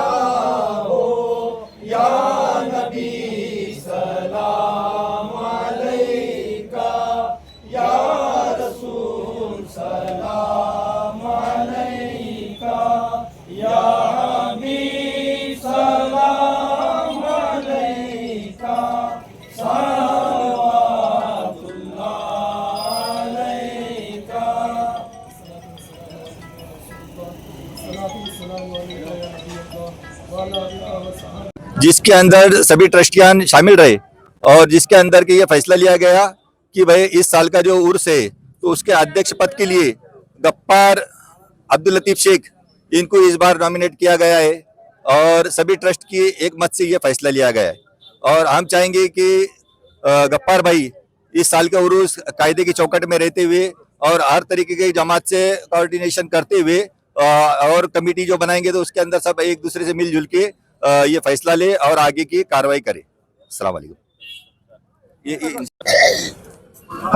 주시옵소서. जिसके अंदर सभी ट्रस्टियान शामिल रहे और जिसके अंदर के ये फैसला लिया गया कि भाई इस साल का जो उर्स है तो उसके अध्यक्ष पद के लिए गप्पार अब्दुल लतीफ शेख, इनको इस बार नॉमिनेट किया गया है और सभी ट्रस्ट की एक मत से ये फैसला लिया गया है। और हम चाहेंगे कि गप्पार भाई इस साल का उर्स कायदे की चौकट में रहते हुए और हर तरीके की जमात से कोऑर्डिनेशन करते हुए और कमेटी जो बनाएँगे तो उसके अंदर सब एक दूसरे से मिलजुल के ये फैसला ले और आगे की कार्रवाई करे। अस्सलाम वालेकुम। ये, ये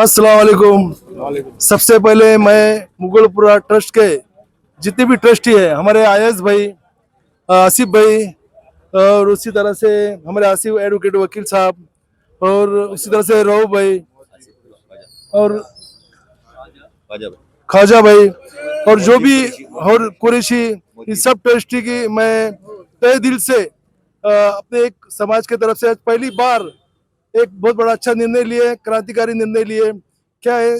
अस्सलाम वालेकुम। सबसे पहले मैं मुगलपुरा ट्रस्ट के जितने भी ट्रस्टी है हमारे आयस भाई आसिफ भाई और उसी तरह से हमारे आसिफ एडवोकेट वकील साहब और उसी तरह से राव भाई और ख्वाजा भाई और जो भी और कुरेशी इन सब ट्रस्टी की मैं तय दिल से अपने एक समाज के तरफ़ से आज पहली बार एक बहुत बड़ा अच्छा निर्णय लिए, क्रांतिकारी निर्णय लिए। क्या है,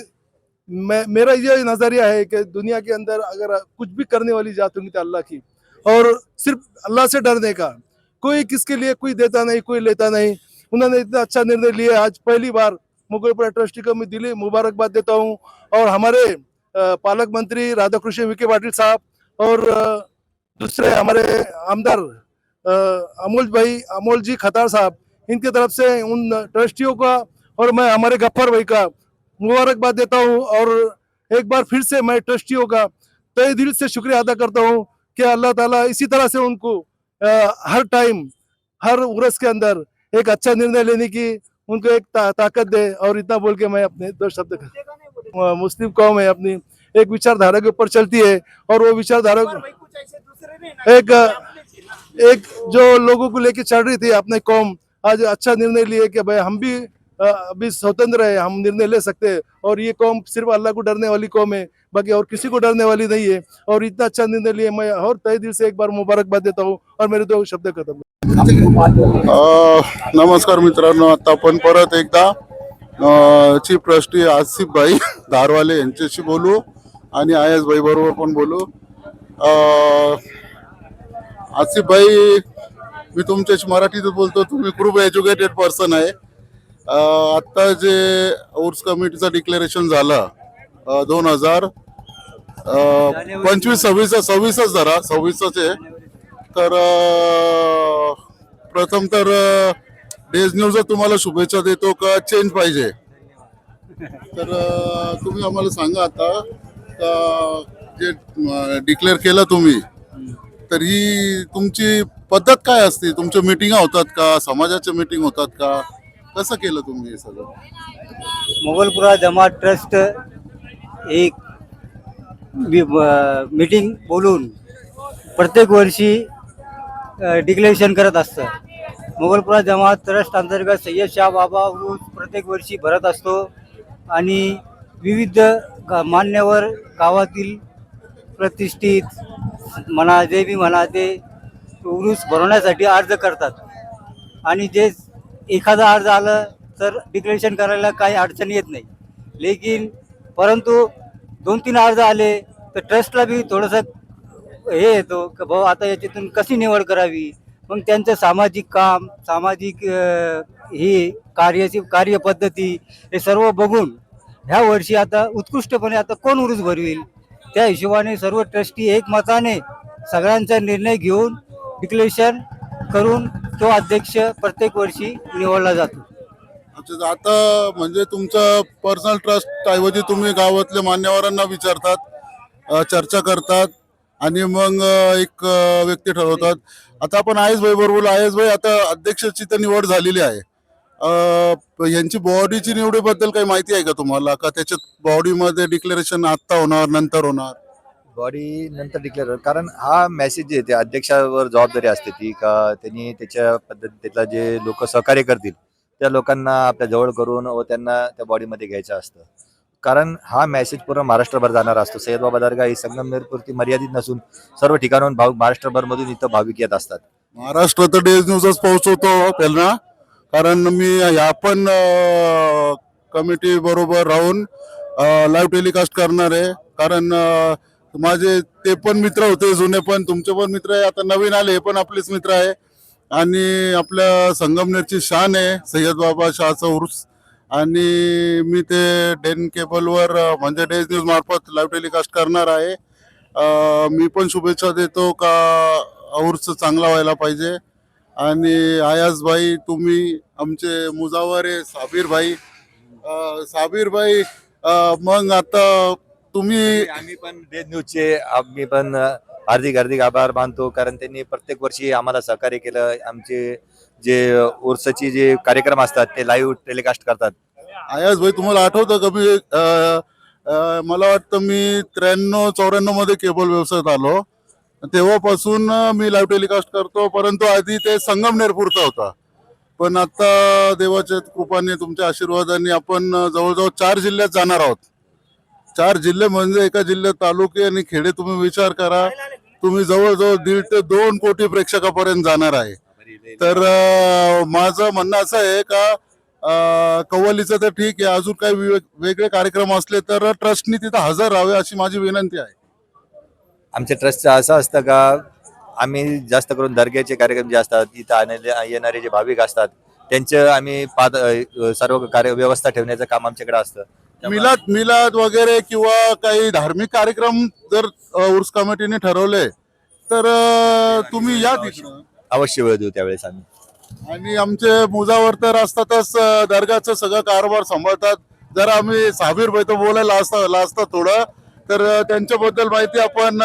मैं, मेरा यह नज़रिया है कि दुनिया के अंदर अगर कुछ भी करने वाली जात होगी तो अल्लाह की। और सिर्फ़ अल्लाह से डरने का, कोई किसके लिए कोई देता नहीं, कोई लेता नहीं। उन्होंने इतना अच्छा निर्णय लिया आज पहली बार मुगलपुरा ट्रस्टी को मैं दिली मुबारकबाद देता हूँ। और हमारे पालक मंत्री राधाकृष्ण विखे पाटिल साहब और दूसरे हमारे आमदार अमोल भाई अमोल जी खतार साहब इनके तरफ़ से उन ट्रस्टियों का और मैं हमारे गफ्फर भाई का मुबारकबाद देता हूँ और एक बार फिर से मैं ट्रस्टियों का तय दिल से शुक्रिया अदा करता हूँ कि अल्लाह ताला इसी तरह से उनको अ, हर टाइम हर उर्स के अंदर एक अच्छा निर्णय लेने की उनको एक ता, ताकत दे और इतना बोल के मैं अपने दो शब्द मुस्लिम कौम है अपनी एक विचारधारा के ऊपर चलती है और वो विचारधारा एक एक जो लोगों को लेके चढ़ रही थी अपने कौम, आज अच्छा निर्णय लिए कि भाई हम भी अभी स्वतंत्र है, हम निर्णय ले सकते हैं। और ये कौम सिर्फ़ अल्लाह को डरने वाली कौम है, बाकी और किसी को डरने वाली नहीं है। और इतना अच्छा निर्णय लिए, मैं और तय दिल से एक बार मुबारकबाद देता हूँ और मेरे दो शब्द खत्म। नमस्कार मित्रांनो, आता चीफ ट्रस्टी आसिफ भाई धारवाले बोलू आयस भाई बरोबर पण बोलू. आसिफ भाई मी तुमच्याशी मराठीत बोलतो. तुम्ही खूप एज्युकेटेड पर्सन आहे. आत्ता जे उर्स कमिटीचं डिक्लेरेशन झालं दोन हजार पंचवीस सव्वीस सव्वीसच जरा सव्वीसच आहे. तर प्रथम तर डेज न्यूज तुम्हाला शुभेच्छा देतो का? चेंज पाहिजे. तर तुम्ही आम्हाला सांगा आता का जे डिक्लेअर केलं तुम्ही तर ही तुमची पद्धत काय असते? तुमच्या मिटिंगा होतात का? समाजाच्या मिटिंग होतात का? कसं केलं तुम्ही हे सगळं? मोगलपुरा जमात ट्रस्ट एक मीटिंग बोलून प्रत्येक वर्षी डिक्लेरेशन करत असतं. मोगलपुरा जमात ट्रस्ट अंतर्गत सय्यद शाह बाबा उर्स प्रत्येक वर्षी भरत असतो आणि विविध गा- मान्यवर गावातील प्रतिष्ठित म्हणा जे बी म्हणा ते उरूस भरवण्यासाठी अर्ज करतात. आणि जे एखादा अर्ज आलं तर डिक्लेरेशन करायला काही अडचण येत नाही. लेकिन परंतु दोन तीन अर्ज आले तर ट्रस्टला बी थोडंसं हे येतो की भाऊ आता याच्यातून कशी निवड करावी? मग त्यांचं सामाजिक काम सामाजिक ही कार्याची कार्यपद्धती हे सर्व बघून ह्या वर्षी आता उत्कृष्टपणे आता कोण उरूस भरविल? त्या हिशोबाने सर्व ट्रस्टी एकमताने सगळ्यांचा निर्णय घेऊन डिक्लेरेशन करून तो अध्यक्ष प्रत्येक वर्षी निवडला जातो. आता म्हणजे तुमचं पर्सनल ट्रस्ट ऐवजी तुम्ही गावातल्या मान्यवरांना विचारतात चर्चा करतात आणि मग एक व्यक्ती ठरवतात. आता आपण आयस भाई बरोबर आयस भाई आता अध्यक्षाची तर निवड झालेली आहे. यांची बॉडीची निवडीबद्दल काही माहिती आहे का तुम्हाला? का त्याच्यात बॉडीमध्ये डिक्लेरेशन आत्ता होणार नंतर होणार? बॉडी नंतर डिक्लेअर कारण हा मेसेज जे ते अध्यक्षावर जबाबदारी असते ती का त्यांनी त्याच्या पद्धतीतला जे लोक सहकार्य करतील त्या लोकांना आपल्या जवळ करून व त्यांना त्या बॉडीमध्ये घ्यायचं असतं. कारण हा मेसेज पूर्ण महाराष्ट्रभर जाणार असतो. सय्यद बाबा दर्गा ही संगमनेरपुरती मर्यादित नसून सर्व ठिकाणाहून भाव महाराष्ट्रभर मधून इथं भाविक येत असतात. महाराष्ट्र तर डेज न्यूजच पोहोचवतो त्यांना कारण मी ह्या पण कमिटी बरोबर राहून लाईव्ह टेलिकास्ट करणार आहे. कारण माझे ते पण मित्र होते जुने पण. तुमचे पण मित्र आहे आता नवीन आले हे पण आपलेच मित्र आहे. आणि आपल्या संगमनेरची शान आहे सय्यद बाबा शाहचा उर्स आणि मी ते डेन केबलवर म्हणजे डेज न्यूज मार्फत लाईव्ह टेलिकास्ट करणार आहे. मी पण शुभेच्छा देतो का उर्स चांगला व्हायला पाहिजे. आणि आयाज भाई तुम्ही आमचे मुजावर आहे साबीर भाई. साबीर भाई मग आता तुम्ही आम्ही पण डेज न्यूजचे आम्ही पण हार्दिक हार्दिक आभार मानतो. कारण त्यांनी प्रत्येक वर्षी आम्हाला सहकार्य केलं. आमचे जे उर्सची जे कार्यक्रम असतात ते लाईव्ह टेलिकास्ट करतात. आयाज भाई तुम्हाला आठवतं का? मी अं, अं, मला वाटतं मी त्र्याण्णव चौऱ्याण्णवमध्ये केबल व्यवसायात आलो. तेव्हापासून मी लाईव्ह टेलिकास्ट करतो परंतु आधी ते संगमनेर पुरता होता. पण आता देवाच्या कृपाने तुमच्या आशीर्वादाने आपण जवळजवळ चार जिल्ह्यात जाणार आहोत. चार जिल्हे म्हणजे एका जिल्ह्यात तालुके आणि खेडे तुम्ही विचार करा. तुम्ही जवळजवळ दीड ते दोन कोटी प्रेक्षकापर्यंत जाणार आहे. तर माझं म्हणणं असं आहे का कव्वालीचं तर ठीक आहे. अजून काही वेग- वेगळे कार्यक्रम असले तर ट्रस्टनी तिथं हजर राहावे अशी माझी विनंती आहे. आमच्या ट्रस्टचं असं असतं का आम्ही जास्त करून दर्ग्याचे कार्यक्रम जे असतात इथं आणले येणारे जे भाविक असतात त्यांचं आम्ही पाद सर्व कार्य व्यवस्था ठेवण्याचं काम आमच्याकडे असतं. मिलाद मिलाद वगैरे किंवा काही धार्मिक कार्यक्रम जर उर्स कमिटीने ठरवले तर तुम्ही या अवश्य वेळ देऊ त्यावेळेस आम्ही. आणि आमचे मुजावर तर असतातच दर्गाचं सगळं कारभार सांभाळतात. जर आम्ही साबीर भाई तर बोलायला असतं लाजतं थोडं. तर त्यांच्याबद्दल माहिती आपण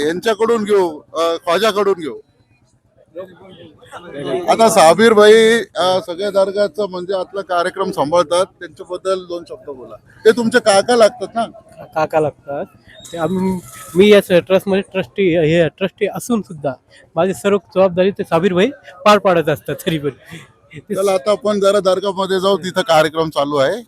यांच्याकडून घेऊ ख्वाजाकडून घेऊ. आता साबीर भाई सगळ्या दर्गाचं म्हणजे आतला कार्यक्रम सांभाळतात. त्यांच्याबद्दल दोन शब्द बोला. ते तुमचे काका लागतात ना? काका लागतात. ते आम्ही मी या ट्रस्टमध्ये ट्रस्टी हे ट्रस्टी असून सुद्धा माझी सर्व जबाबदारी ते साबीर भाई पार पाडत असतात तरी पण. चला आता आपण जरा दर्गामध्ये जाऊ तिथं कार्यक्रम चालू आहे.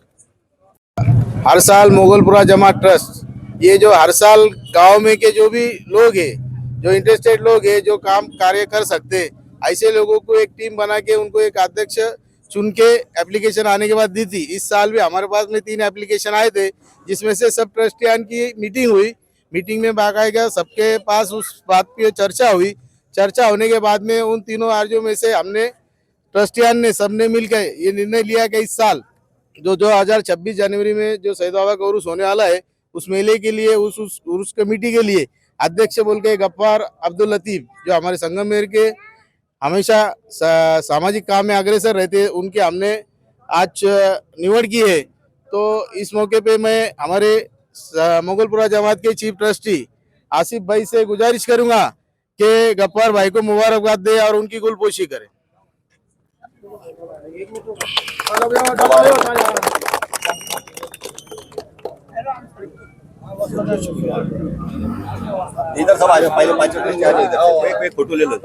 हर साल मुगलपुरा जमा ट्रस्ट। ये जो हर साल गाँव में के जो भी लोग हैं, जो इंटरेस्टेड लोग हैं, जो काम कार्य कर सकते ऐसे लोगों को एक टीम बना के, उनको एक अध्यक्ष चुन के एप्लीकेशन आने के बाद दी थी। इस साल भी हमारे पास में तीन एप्लीकेशन आए थे, जिसमें से सब ट्रस्टियान की मीटिंग हुई। मीटिंग में बाकायदा सबके पास उस बात पर चर्चा हुई। चर्चा होने के बाद में उन तीनों आर्जों में से हमने, ट्रस्टियान ने सबने मिलकर ये निर्णय लिया कि इस साल जो 2026 जनवरी में जो सईद बाबा का उर्स होने वाला है, उस मेले के लिए, उस उस, उर्स कमेटी के लिए अध्यक्ष बोल के गफ्फार अब्दुल लतीफ, जो हमारे संगमनेर के हमेशा सामाजिक काम में अग्रसर रहते हैं, उनके हमने आज निवड की है। तो इस मौके पे मैं हमारे मुगलपुरा जमात के चीफ ट्रस्टी आसिफ भाई से गुजारिश करूँगा कि गफ्फार भाई को मुबारकबाद दे और उनकी गुलपोशी करें। इधर सब आ जाओ पहले पांच मिनट इधर एक एक फोटो ले लो।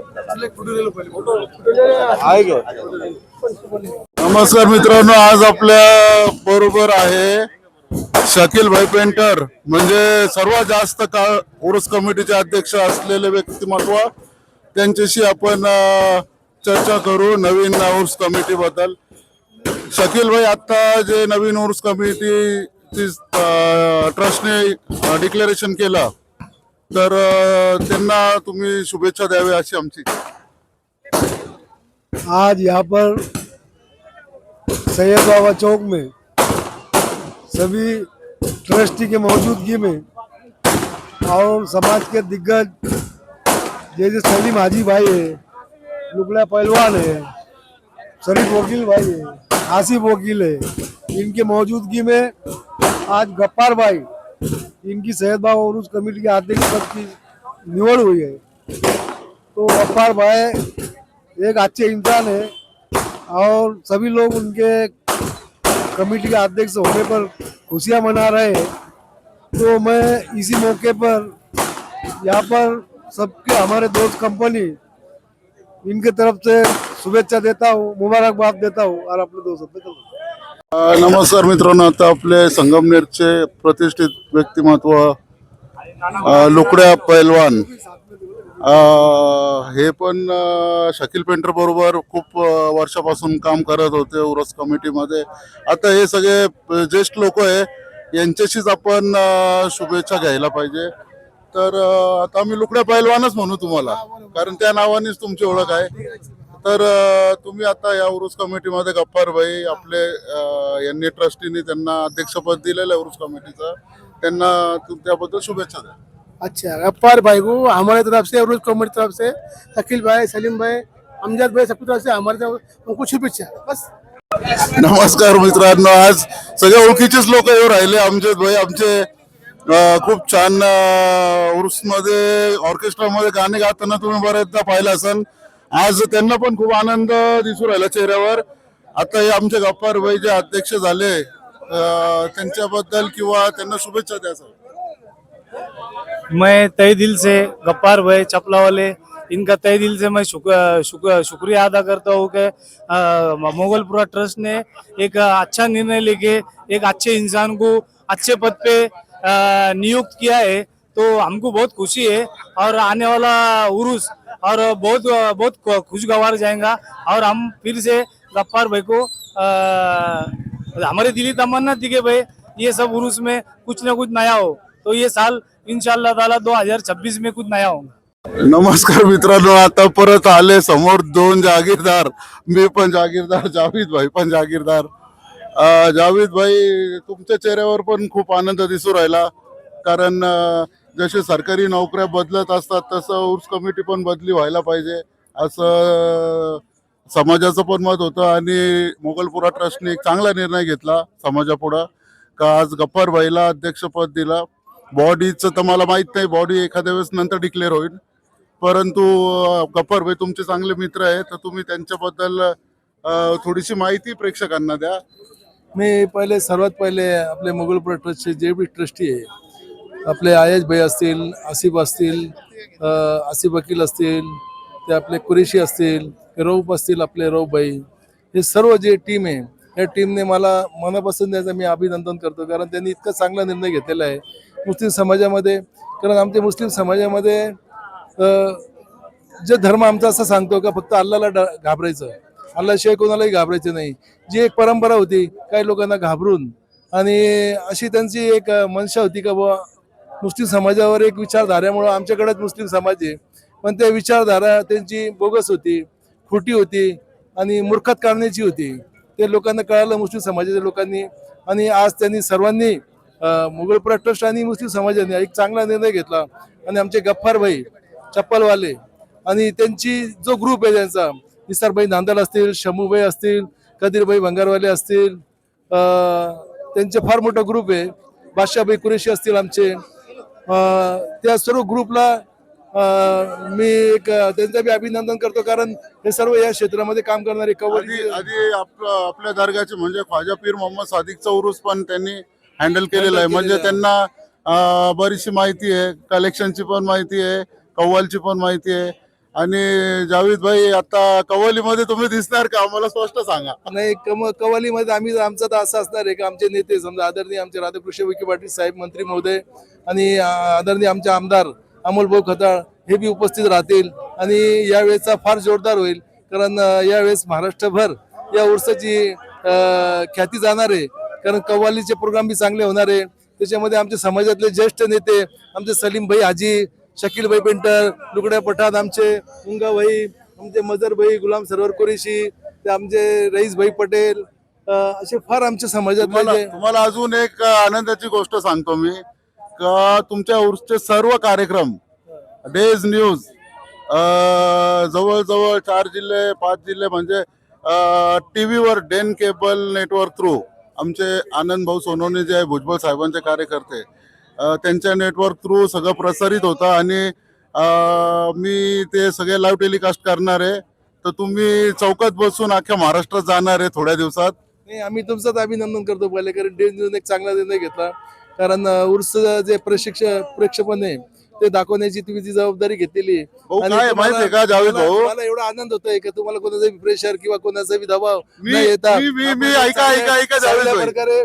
नमस्कार मित्रांनो आज आपल्या बरोबर आहे शकील भाई पेंटर. म्हणजे सर्वात जास्त काळ उर्स कमिटीचे अध्यक्ष असलेले व्यक्तिमत्व त्यांच्याशी आपण चर्चा करू नवीन उर्स कमिटी बद्दल. शकील भाई आता जे नवीन उर्स कमिटी ट्रस्टने डिक्लेरेशन केलं तर त्यांना तुम्ही शुभेच्छा द्यावी अशी आमची. आज यहाँ पर सैयद बाबा चौक में सभी ट्रस्टी के मौजूदगी में और समाज के दिग्गज जैसे सलीम हाजी भाई है लुकड़ा पहलवान है। शरीफ वकील भाई है, आसिफ वकील है। इनके मौजूदगी में आज गप्पार भाई, इनकी सैयद बाबा उस कमेटी के अध्यक्ष पद की निवड़ हुई है। तो गप्पार भाई, एक अच्छे इंसान है और सभी लोग उनके कमेटी के अध्यक्ष होने पर खुशियाँ मना रहे हैं। तो मैं इसी मौके पर यहाँ पर सबके, हमारे दोस्त कंपनी इनके तरफ से शुभेच्छा देता हूँ मुबारकबाद देता हूँ और अपने दोस्त अपने नमस्कार मित्रांनो आता आपले संगमनेरचे प्रतिष्ठित व्यक्तिमत्व अ, लुकड्या पैलवान. अ, हे पण अ, शकील पेंटर बरोबर खूप अ, वर्षापासून काम करत होते उरस कमिटीमध्ये. आता हे सगळे ज्येष्ठ लोक आहे यांच्याशीच आपण अ, शुभेच्छा घ्यायला पाहिजे. तर आता आम्ही लुकड्या पैलवानच म्हणू तुम्हाला. कारण त्या नावानेच तुमची ओळख आहे. तर तुम्ही आता या उरुस कमिटीमध्ये गप्पार भाई. आपले यांनी ट्रस्टीने त्यांना अध्यक्षपद दिलेलं आहे उरुस कमिटीचं. त्यांना त्याबद्दल शुभेच्छा द्या. अच्छा गफ्फार भाई को हमारे तरफ से और कमेटी तरफ से अखिल भाई सलीम भाई अमजद भाई सबकी तरफ से हमारे तरफ उनको शुभेच्छा बस। नमस्कार मित्रांनो आज सगळे ओळखीचेच लोक येऊ राहिले आमचे भाई आमचे खूप छान उर्समध्ये मध्ये ऑर्केस्ट्रा मध्ये गाणे गाताना तुम्ही बरेचदा पाहिलं असेल. आज त्यांना पण खूप आनंद दिसू राहिला चेहऱ्यावर. आता हे आमचे गप्पार भाई जे अध्यक्ष झाले त्यांच्याबद्दल किंवा त्यांना शुभेच्छा द्या सर. मैं तय दिल से गप्पार भाई चपला वाले इनका तय दिल से मैं शुक्र, शुक्र, शुक्रिया अदा करता हूँ कि मोगलपुरा ट्रस्ट ने एक अच्छा निर्णय लेके एक अच्छे इंसान को अच्छे पद पे नियुक्त किया है तो हमको बहुत खुशी है। और आने वाला उरुस और बहुत बहुत खुशगवार जाएगा। और हम फिर से गफ्फार भाई को हमारे दिली तमन्ना थी कि भाई, ये सब उरुस में कुछ ना कुछ नया हो। तो ये साल इंशाल्लाह ताला 2026 में कुछ नया होगा। नमस्कार मित्रांनो, आता परत आले समोर दोन जागीरदार, मी पण जागीरदार, जावेद भाई पण जागीरदार. जावेद भाई तुमच्या चेहऱ्यावर पण खूप आनंद दिसू राहिला. कारण जसे सरकारी नोकऱ्या बदलत असतात तसं उर्स कमिटी पण बदली व्हायला पाहिजे. असं समाजाचं पण मत होतं आणि मोगलपुरा ट्रस्टने एक चांगला निर्णय घेतला समाजापुढं का आज गप्पार भाईला अध्यक्षपद दिलं. बॉडीचं तर मला माहीत नाही बॉडी एखाद्या वेळेस नंतर डिक्लेअर होईल. परंतु गप्पार भाई तुमचे चांगले मित्र आहेत तर तुम्ही त्यांच्याबद्दल थोडीशी माहिती प्रेक्षकांना द्या. मी पहिले सर्वात पहिले आपले मोगलपुरा ट्रस्टचे जे बी ट्रस्टी आहे आपले आयज भाई असतील आसिफ असतील आसिफ वकील असतील ते आपले कुरेशी असतील रौफ असतील आपले रौफ भाई हे सर्व जे टीम आहे या टीमने मला मनापासून त्याचं मी अभिनंदन करतो. कारण त्यांनी इतका चांगला निर्णय घेतलेला आहे मुस्लिम समाजामध्ये. कारण आमच्या मुस्लिम समाजामध्ये जे धर्म आमचा असं सांगतो का फक्त अल्लाला घाबरायचं. अल्लाशिवाय कोणालाही घाबरायचं नाही. जी एक परंपरा होती काही लोकांना घाबरून. आणि अशी त्यांची एक मनशा होती का बुवा मुस्लिम समाजावर एक विचारधाऱ्यामुळं आमच्याकडेच मुस्लिम समाज आहे. पण त्या विचारधारा त्यांची बोगस होती खोटी होती आणि मूर्खात काढण्याची होती. ते लोकांना कळालं मुस्लिम समाजाच्या लोकांनी. आणि आज त्यांनी सर्वांनी मुघलपुरा ट्रस्ट आणि मुस्लिम समाजाने एक चांगला निर्णय घेतला. आणि आमचे गफ्फार भाई चप्पलवाले आणि त्यांची जो ग्रुप आहे त्यांचा निसारभाई नांदल असतील शमूभाई असतील कदीरभाई भंगारवाले असतील त्यांचे फार मोठा ग्रुप आहे. बादशाहभाई कुरेशी असतील आमचे. त्या सर्व ग्रुपला मी एक त्यांचं बी अभिनंदन करतो कारण हे सर्व या क्षेत्रामध्ये काम करणारे कवडी आधी आपलं आपल्या दर्गाचे म्हणजे ख्वाजा पीर मोहम्मद सादिकचा उरूस पण त्यांनी हँडल केलेला आहे. म्हणजे त्यांना बरीचशी माहिती आहे. कलेक्शनची पण माहिती आहे. कव्वालची पण माहिती आहे. आणि जावेद भाई आता कव्वालीमध्ये तुम्ही दिसणार का? आम्हाला स्पष्ट सांगा. नाही कम कवालीमध्ये आम्ही आमचं तर असं असणार आहे की आमचे नेते समजा आदरणीय आमचे राधाकृष्ण विखे पाटील साहेब मंत्री महोदय आणि आदरणीय आमचे आमदार अमोल भाऊ खताळ हे बी उपस्थित राहतील आणि यावेळेचा फार जोरदार होईल. कारण यावेळेस महाराष्ट्रभर या उर्साची ख्याती जाणार आहे. कारण कव्वालीचे प्रोग्राम बी चांगले होणार आहे. त्याच्यामध्ये आमचे समाजातले ज्येष्ठ नेते आमचे सलीम भाई हाजी शकील भाई पेंटर लुगड्या पठाण आमचे मुंगा भाई आमचे मजर भाई गुलाम सरवर कुरेशी ते आमचे रईस भाई पटेल असे फार आमच्या समाजातले तुम्हाला अजून एक आनंदाची गोष्ट सांगतो मी. का तुमच्या उर्सचे सर्व कार्यक्रम डेज न्यूज जवळजवळ चार जिल्हे पाच जिल्हे म्हणजे टी व्हीवर डेन केबल नेटवर्क थ्रू आमचे आनंद भाऊ सोनवणे जे आहे भुजबळ साहेबांचे कार्यकर्ते त्यांच्या नेटवर्क थ्रू सगळं प्रसारित होतं आणि मी ते सगळे लाईव्ह टेलिकास्ट करणार आहे. तर तुम्ही चौकात बसून अख्ख्या महाराष्ट्रात जाणार आहे थोड्या दिवसात. नाही आम्ही तुमचंच अभिनंदन करतो पहिले कारण डे न्यूजने एक चांगला निर्णय घेतला. कारण उर्स जे प्रशिक्ष प्रेक्षेपण आहे ते दाखवण्याची तुम्ही जी जबाबदारी घेतलेली तुम्हाला- माहितीये का जावेद मला- भाऊ? मला एवढा आनंद होतोय की तुम्हाला कोणाचा प्रेशर किंवा कोणाचा दबाव मी येता ऐका ऐका ऐका प्रकारे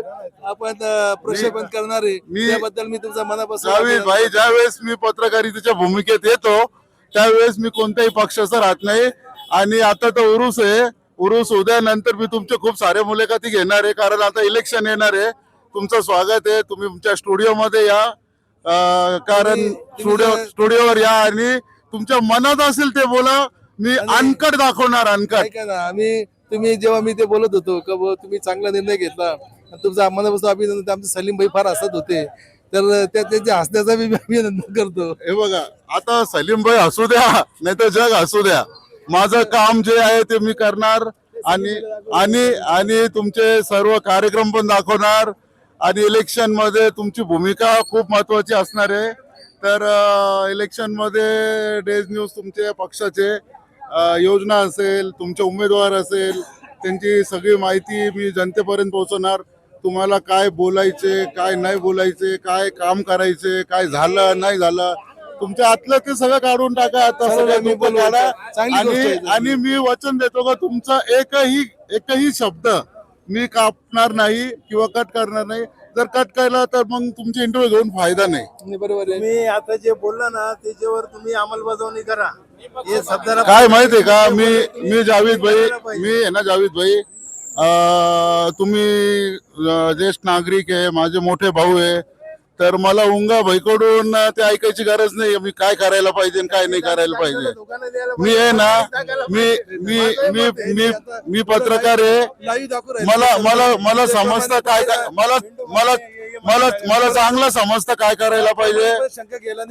आपण प्रक्षेपण करणार आहे. मी- त्याबद्दल मी तुमचा मनापासून अभिनंदन भाई करतो. ज्या वेळेस मी पत्रकारितेच्या भूमिकेत येतो त्यावेळेस मी कोणत्याही पक्षाचा राहत नाही. आणि आता तर उरूस आहे. उरूस उद्यानंतर मी तुमचे खूप सारे मुलाखती घेणार आहे कारण आता इलेक्शन येणार आहे. तुमचं स्वागत आहे. तुम्ही तुमच्या स्टुडिओ मध्ये या. अं, कारण तुम्ही- स्टुडिओ स्टुडिओवर या आणि तुमच्या मनात असेल ते बोला. मी अनकट दाखवणार अनकट. ऐका ना आम्ही तुम्ही जेव्हा मी ते बोलत होतो का बुवा तुम्ही चांगला निर्णय घेतला. तुमचं मनापासून अभिनंदन. आमचे सलीम भाई फार हसत होते. तर त्या त्यांच्या हसण्याचा मी अभिनंदन करतो. हे बघा आता सलीम भाई हसू द्या नाही तर जग हसू द्या. माझं काम जे आहे ते मी करणार आणि आणि आणि तुमचे सर्व कार्यक्रम पण दाखवणार. आणि इलेक्शनमध्ये तुमची भूमिका खूप महत्वाची असणार आहे. तर इलेक्शनमध्ये डेज न्यूज तुमचे पक्षाचे योजना असेल तुमचे उमेदवार असेल त्यांची सगळी माहिती मी जनतेपर्यंत पोहोचवणार. तुम्हाला काय बोलायचे काय नाही बोलायचे काय काम करायचे काय झालं नाही झालं तुमच्या आतलं ते सगळं काढून टाका. आता सगळं मी आणि मी वचन देतो का तुमचा एकही एकही शब्द मी कापणार नाही किंवा कट करणार नाही. जर कट केला तर मग तुमचे इंटरव्ह्यू घेऊन फायदा नाही. बरोबर आहे. तुम्ही आता जे बोलला ना त्याच्यावर तुम्ही अंमलबजावणी करा. हे शब्दाला काय माहितीये का? मी मी जावेद भाई मी आहे ना जावेद भाई. तुम्ही ज्येष्ठ नागरिक आहे माझे मोठे भाऊ आहे तर मला उंगा भाईकडून ते ऐकायची गरज नाही मी काय करायला पाहिजे काय नाही करायला पाहिजे. मी आहे ना मी मी मी मी मी पत्रकार आहे. मला मला मला समजतं काय मला मला मला मला चांगलं समजतं काय करायला पाहिजे.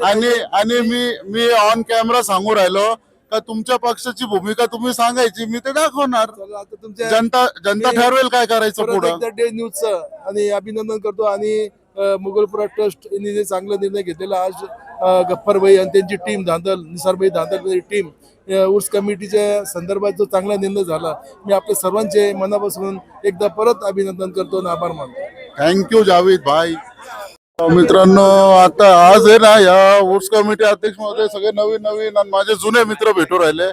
आणि आणि मी मी ऑन कॅमेरा सांगू राहिलो. का तुमच्या पक्षाची भूमिका तुम्ही सांगायची मी ते दाखवणार. चला, आता तुमच्या जनता जनता ठरवेल काय करायचं परत पुढं. एकदा डे न्यूजचं आणि अभिनंदन करतो आणि अं, मुघलपुरा ट्रस्ट यांनी जे चांगला निर्णय घेतलेला आज अं, गफ्फरभाई आणि त्यांची टीम धांदल निसारभाई धांदल टीम उर्स कमिटीच्या संदर्भात जो चांगला निर्णय झाला मी आपल्या सर्वांचे मनापासून एकदा परत अभिनंदन करतो आणि आभार मानतो. थँक्यू जावेद भाई. मित्रांनो आता आज आहे ना या वोट्स कमिटी अध्यक्षमध्ये सगळे नवीन नवीन आणि माझे जुने मित्र भेटू राहिले.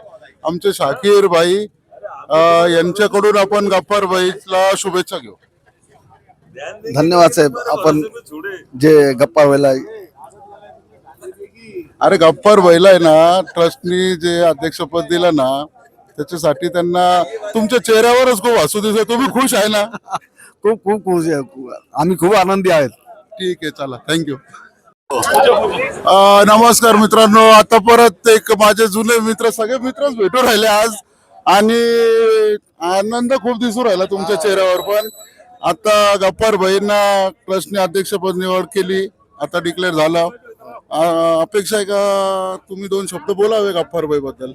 आमचे शाकीर भाई अं, यांच्याकडून आपण गप्पार भाईला शुभेच्छा घेऊ. धन्यवाद साहेब. आपण जे गप्पा व्हायला अरे गप्पार भाईला आहे ना ट्रस्टनी जे अध्यक्षपद दिलं ना त्याच्यासाठी त्यांना तुमच्या चेहऱ्यावरच खूप हसू दिसत तुम्ही खुश आहे ना? खूप खूप खुश आहे. आम्ही खूप आनंदी आहेत. ठीक आहे चला. थँक्यू नमस्कार मित्रांनो. आता परत एक माझे जुने मित्र सगळे मित्रच भेटू राहिले आज. आणि आनंद खूप दिसू राहिला तुमच्या चेहऱ्यावर पण. आता गप्पार भाईंना ट्रस्टने अध्यक्षपद निवड केली. आता डिक्लेअर झालं. अपेक्षा आहे का तुम्ही दोन शब्द बोलावे गप्पार भाई बद्दल?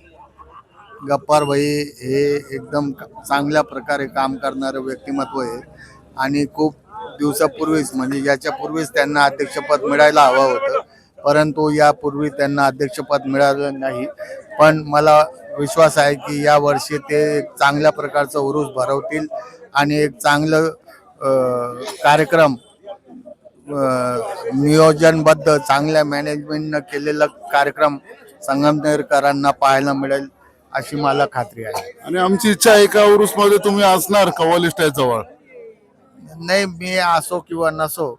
गप्पार भाई हे एकदम चांगल्या प्रकारे काम करणारं व्यक्तिमत्व आहे. आणि खूप दिवसापूर्वीच म्हणजे याच्यापूर्वीच त्यांना अध्यक्षपद मिळायला हवं होतं. परंतु यापूर्वी त्यांना अध्यक्षपद मिळालं नाही. पण मला विश्वास आहे की या वर्षी ते एक चांगल्या प्रकारचं उरूस भरवतील आणि एक चांगलं कार्यक्रम नियोजनबद्ध चांगल्या मॅनेजमेंटनं केलेला कार्यक्रम संगमनेरकरांना पाहायला मिळेल अशी मला खात्री आहे. आणि आमची इच्छा आहे का तुम्ही असणार कव्वाली नाही मी असो किंवा नसो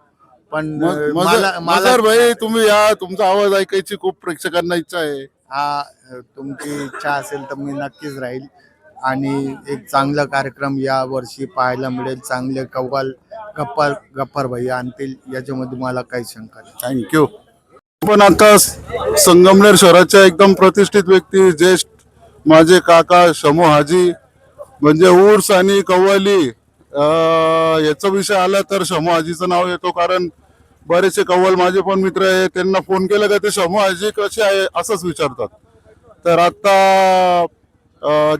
पण म- अं, मजर मला मला मजर भाई तुम्ही या तुमचा आवाज ऐकायची खूप प्रेक्षकांना इच्छा आहे. हा तुमची इच्छा असेल तर मी नक्कीच राहील. आणि एक चांगला कार्यक्रम या वर्षी पाहायला मिळेल. चांगले कव्वाल गप्पा गप्पार भाई आणतील याच्यामध्ये मला काही शंका नाही. थँक्यू पण आता स- संगमनेर शहराच्या एकदम प्रतिष्ठित व्यक्ती ज्येष्ठ माझे काका शमो हाजी म्हणजे उर्स आणि कव्वाली याचा विषय आला तर शमू आजीचं नाव येतो कारण बरेचसे कव्वल माझे पण मित्र आहे त्यांना फोन केला का ते शमू आजी कसे आहे असंच विचारतात. तर आता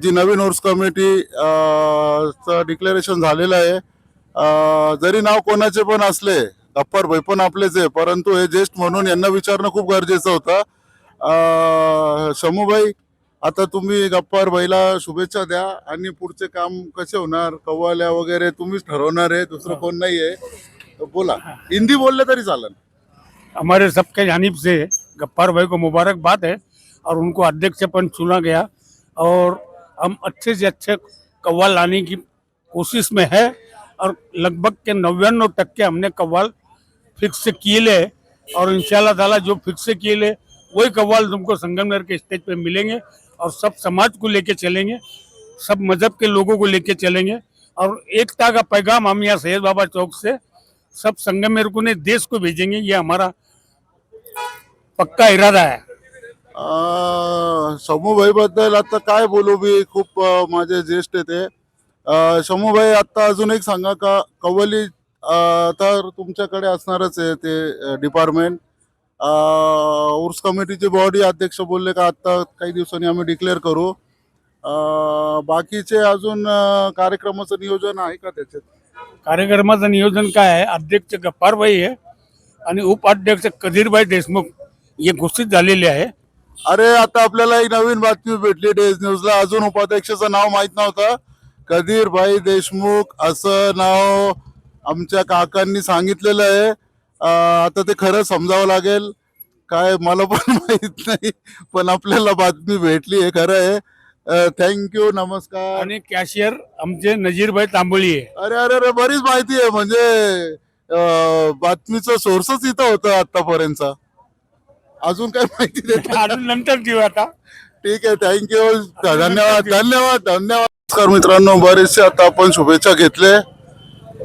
जी नवीन उर्स कमिटी चं डिक्लेरेशन झालेलं आहे जरी नाव कोणाचे पण असले गप्पर भाई पण आपलेच आहे परंतु हे ज्येष्ठ म्हणून यांना विचारणं खूप गरजेचं होतं. शमूबाई शमूभाई आता तुम्ही गप्पार भाईला शुभेच्छा द्या. आणि पुढचे काम कसे होणार? कव्वाल्या वगैरे तुम्हीच ठरवणार आहे दुसरं कोण नाही आहे तर बोला. हिंदी बोलले तरी चालेल. हमारे सबके जानिब से गफ्फार भाई को मुबारकबाद है और उनको अध्यक्ष पद चुना गया और हम अच्छे से अच्छे कव्वाल लाने की कोशिश में है और लगभग के नव्याण्णव टक्के हमने कव्वाल फिक्स से किए ले और इंशाल्लाह ताला जो फिक्स से किए ले वही कव्वाल तुमको संगमनगर के स्टेज पे मिलेंगे। और सब समाज को लेके चलेंगे सब मज़हब के लोगों को लेके चलेंगे। और एकता का पैगाम हम यहाँ सैयद बाबा चौक से सब संगमेर को ने देश को भेजेंगे। ये हमारा पक्का इरादा है। अं, शमूभाई बद्दल आता काय बोलू मी खूप अं, माझे ज्येष्ठ आहे ते. अं, शमूभाई आता अजून एक सांगा का कव्वली अं, तर तुमच्याकडे असणारच आहे ते डिपार्टमेंट उर्स कमिटीची बॉडी अध्यक्ष बोलले का आता काही दिवसांनी आम्ही डिक्लेअर करू. बाकीचे अजून कार्यक्रमाचं नियोजन आहे का त्याच्यात? कार्यक्रमाचं नियोजन काय आहे? अध्यक्ष गप्पारबाई आहे आणि उपाध्यक्ष कधीरबाई देशमुख हे घोषित झालेले आहे. अरे आता आपल्याला एक नवीन बातमी भेटली डेज न्यूजला. अजून उपाध्यक्षाचं नाव माहीत नव्हतं. कधीर भाई देशमुख असं नाव आमच्या काकांनी सांगितलेलं आहे. आता ते खरं समजावं लागेल. काय मला पण माहीत नाही पण आपल्याला बातमी भेटली आहे खरं आहे. थँक्यू नमस्कार. आणि कॅशियर आमचे नजीरबाई तांबोळी आहे. अरे अरे अरे बरीच माहिती आहे म्हणजे बातमीचं सोर्सच इथं होतं आतापर्यंत अजून काय माहिती देता? अजून नंतर देऊ आता. ठीक आहे थँक्यू धन्यवाद धन्यवाद धन्यवाद. नमस्कार मित्रांनो बरेचसे आता आपण शुभेच्छा घेतले.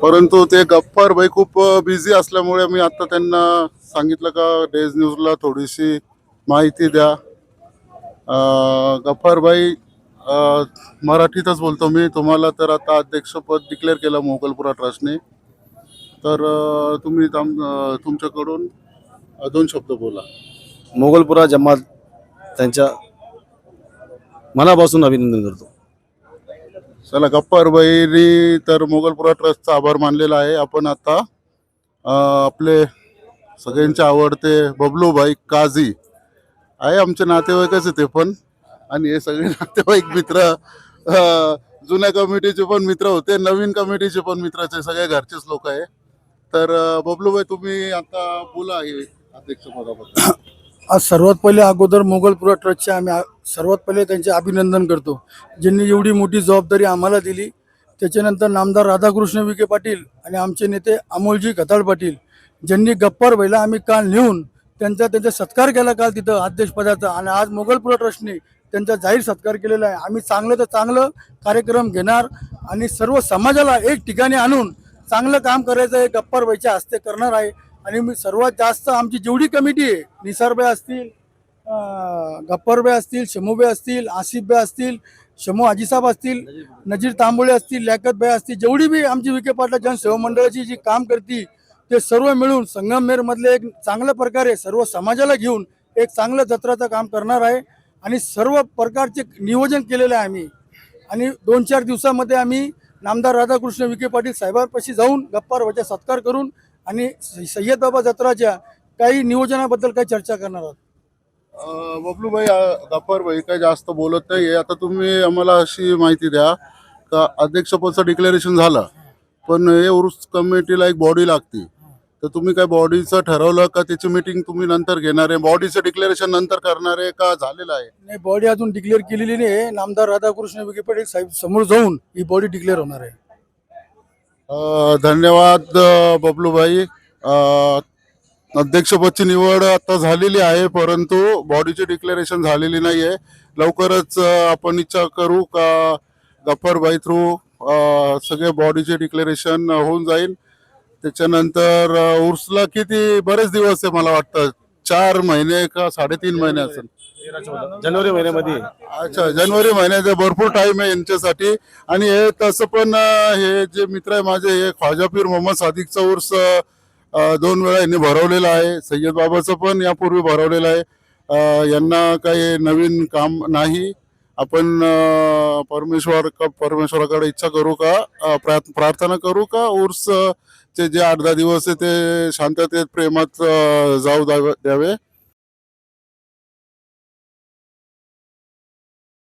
परंतु ते गप्पार भाई खूप बिझी असल्यामुळे मी आता त्यांना सांगितलं का डेज न्यूजला थोडीशी माहिती द्या. अं, गप्पार भाई मराठीतच बोलतो मी. तुम्हाला तर आता अध्यक्षपद डिक्लेअर केलं मोगलपुरा ट्रस्टने तर तुम्ही ताम- तुमच्याकडून दोन शब्द बोला. मोगलपुरा जमात त्यांच्या मनापासून अभिनंदन करतो. चला गप्पा बैरी तर मोगलपुरा ट्रस्टचा आभार मानलेला आहे. आपण आता आपले सगळ्यांचे आवडते बबलूभाई काझी. आहे आमचे नातेवाईकच ते पण. आणि हे सगळे नातेवाईक मित्र जुन्या कमिटीचे पण मित्र होते. नवीन कमिटीचे पण मित्राचे सगळे घरचेच लोक आहे. तर बबलूभाई तुम्ही आता बोला हे अध्यक्षपदाबद्दल आज सर्वात पहिले अगोदर मोगलपुरा ट्रस्टचे आम्ही सर्वात पहिले त्यांचे अभिनंदन करतो. ज्यांनी एवढी मोठी जबाबदारी आम्हाला दिली त्याच्यानंतर नामदार राधाकृष्ण विखे पाटील आणि आमचे नेते अमोलजी खताळ पाटील ज्यांनी गप्पार बैला आम्ही काल नेऊन त्यांचा त्यांचा सत्कार केला काल तिथं अध्यक्षपदाचा आणि आज मोगलपुरा ट्रस्टने त्यांचा जाहीर सत्कार केलेला आहे. आम्ही चांगलं तर चांगलं कार्यक्रम घेणार आणि सर्व समाजाला एक ठिकाणी आणून चांगलं काम करायचं हे गप्पार हस्ते करणार आहे. आणि मी सर्वात जास्त आमची जेवढी कमिटी आहे निसारबाई असतील गप्परबाई असतील शमूबाई असतील आसिफबाई असतील शमू आजीसाहेब असतील नजीर तांबोळे असतील लॅकतबाई असतील जेवढी बी आमची विखे पाटला जनसेवा मंडळाची जी काम करती ते सर्व मिळून संगमनेरमधले एक चांगल्या प्रकारे सर्व समाजाला घेऊन एक चांगलं जत्राचं काम करणार आहे. आणि सर्व प्रकारचे नियोजन केलेलं आहे आम्ही. आणि दोन चार दिवसामध्ये आम्ही नामदार राधाकृष्ण विखे पाटील साहेबांपाशी जाऊन गप्पार वचा सत्कार करून आणि सय्यद बाबा जत्राच्या काही नियोजनाबद्दल काही चर्चा करणार आहोत. बबलूभाई अं, गप्पारभाई काही जास्त बोलत नाहीये आता तुम्ही आम्हाला अशी माहिती द्या का अध्यक्षपदचं डिक्लेरेशन झालं पण हे उर्स कमिटीला एक बॉडी लागते. तर तुम्ही काय बॉडीचं ठरवलं का त्याची मीटिंग तुम्ही नंतर घेणार आहे? बॉडीचं डिक्लेरेशन नंतर करणार आहे का झालेलं आहे? नाही बॉडी अजून डिक्लेअर केलेली नाही. नामदार राधाकृष्ण विखे पाटील साहेब समोर जाऊन ही बॉडी डिक्लेअर होणार आहे. धन्यवाद बबलूभाई. अध्यक्षपदची निवड आता झालेली आहे परंतु बॉडीची डिक्लेरेशन झालेली नाही आहे लवकरच आपण इच्छा करू का गफ्फरबाई थ्रू सगळे बॉडीचे डिक्लेरेशन होऊन जाईल. त्याच्यानंतर उर्सला किती बरेच दिवस आहे मला वाटतं चार महिने का साडेतीन महिने असेल. जानेवारी महिन्यामध्ये. अच्छा जानेवारी महिन्याचा भरपूर टाइम आहे यांच्यासाठी. आणि हे तसं पण हे जे मित्र आहे माझे हे ख्वाजापीर मोहम्मद सादिकचा उर्स दोन वेळा यांनी भरवलेला आहे. सय्यद बाबाचं पण यापूर्वी भरवलेलं आहे. यांना काही नवीन काम नाही. आपण परमेश्वर परमेश्वराकडे इच्छा करू का? प्रार्थना करू का? उर्स चे जे आठ दहा दिवस आहे ते शांततेत प्रेमात जाऊ द्यावे- द्यावे.